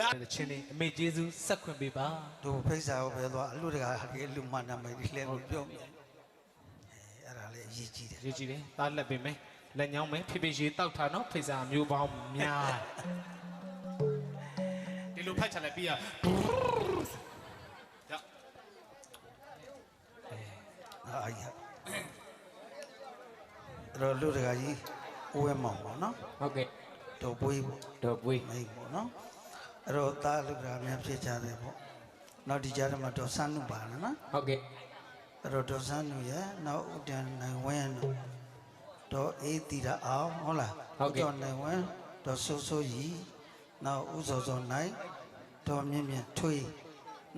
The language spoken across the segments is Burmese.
တဲ့ချင်းလေးအမေကျေးဇူးဆက်ခွင့်ပေးပါတို့ဖိတ်စာကိုပဲသွားအလူတကာဒီလူမနာမည်ဒီလဲကိုပြောမယ်အဲအဲ့ဒါလေးအရေးကြီးတယ်ရေးကြည့်တယ်တားလက်ပေးမယ်လက်ညောင်းမယ်ဖြည်းဖြည်းရေးတောက်ထားနော်ဖိစာမျိုးပေါင်းများဒီလိုဖတ်ချလိုက်ပြီးရကြောက်အာအရာအဲ့တော့လူတကာကြီးဦးဝဲမောင်ပေါ့နော်ဟုတ်ကဲ့တို့ပွေးပေါ့တော့ပွေးမိတ်ပေါ့နော် အဲ့တော့သားလူတကာများဖြစ်ကြတယ်ပေါ့နောက်ဒီကြားထဲမှာတော့ဆန်းနုပါလားနော်ဟုတ်ကဲ့အဲ့တော့ဒေါ်ဆန်းနုရဲ့နောက်ဥတန်နိုင်ဝင်းတို့တော့အေးတီတာအောင်ဟုတ်လားတော့နိုင်ဝင်းတော့ဆိုးဆိုးကြီးနောက်ဥစောစောနိုင်တော့မြင့်မြင့်ထွေး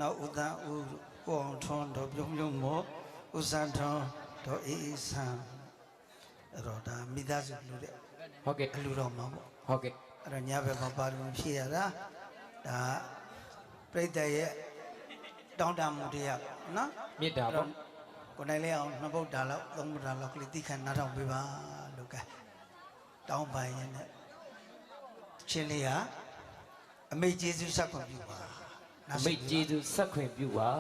နောက်ဥဒန်းဥကိုအောင်ထွန်းတော့ပြုံးပြုံးမောဥစံထွန်းတော့အေးအေးဆန်းအဲ့တော့ဒါမိသားစုလူတဲ့ဟုတ်ကဲ့အလူတော်မှာပေါ့ဟုတ်ကဲ့အဲ့တော့ညဘက်မှာပါလို့ဖြည့်ရတာ ဒါပြိတ္တရဲ့တောင်းတမှုတရားနော်မေတ္တာပေါ့ကိုနိုင်လေးအောင်နှစ်ပုတ်တာလောက်သုံးပုတ်တာလောက်ကလေးတိခဏနားထောင်ပေးပါလို့ကဲတောင်းပန်ရင်နဲ့ချင်းလေးဟာအမေကျေးဇူးဆက်ခွင့်ပြုပါအမိတ်ကျေးဇူးဆက်ခွင့်ပြုပါ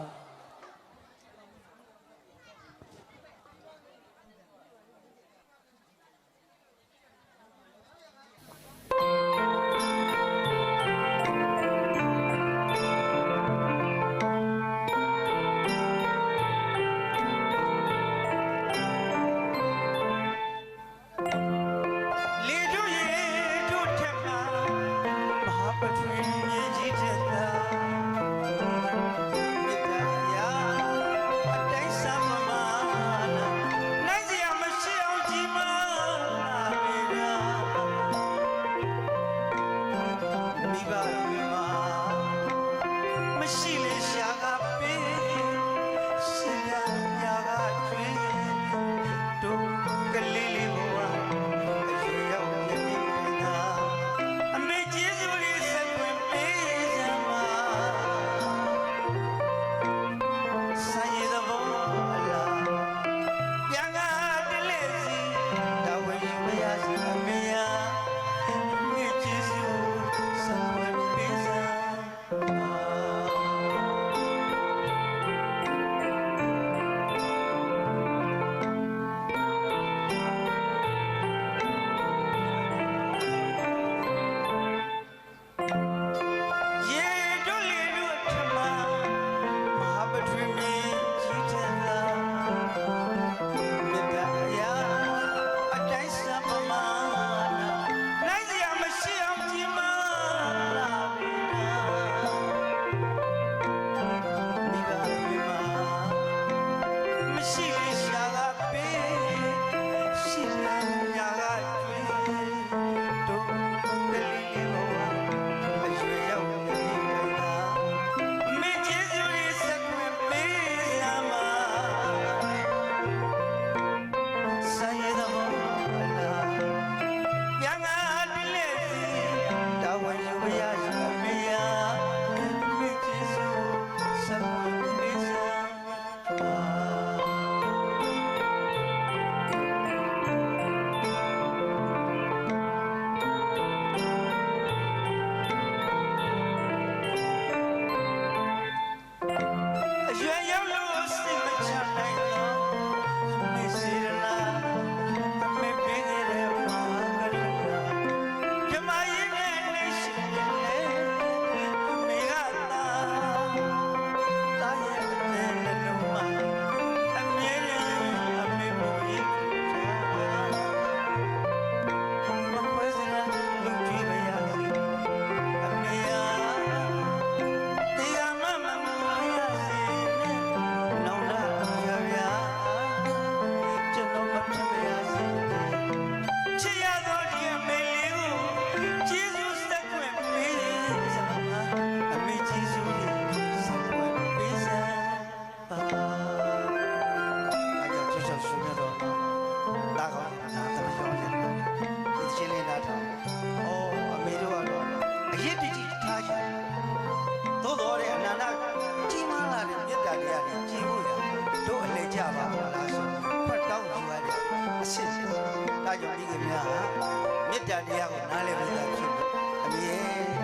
မေတ္တာတရားကိုနားလည်လို့သာဖြစ်တယ်အမြဲ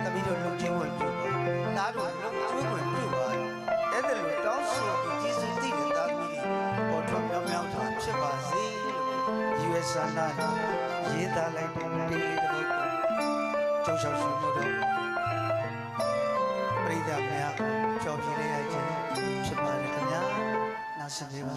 သမီးတို့လုံချင်းဝင်ပြုပါသားတို့လုံချင်းဝင်ပြုပါအဲ့ဒါလိုတောင်းဆိုပြီးယေရှုသိတဲ့သားသမီးတွေပေါ်ထွက်ပြောင်းပြောင်းသာဖြစ်ပါစေလို့ရွယ်ဆန္ဒရေးသားလိုက်တဲ့ဒီလေးတို့ကိုကြောက်ရှောက်ရှုလို့တော့ပရိသတ်များချော်ပြလိုက်ရခြင်းဖြစ်ပါတယ်ခင်ဗျာနောက်ဆက်ပြီးပါ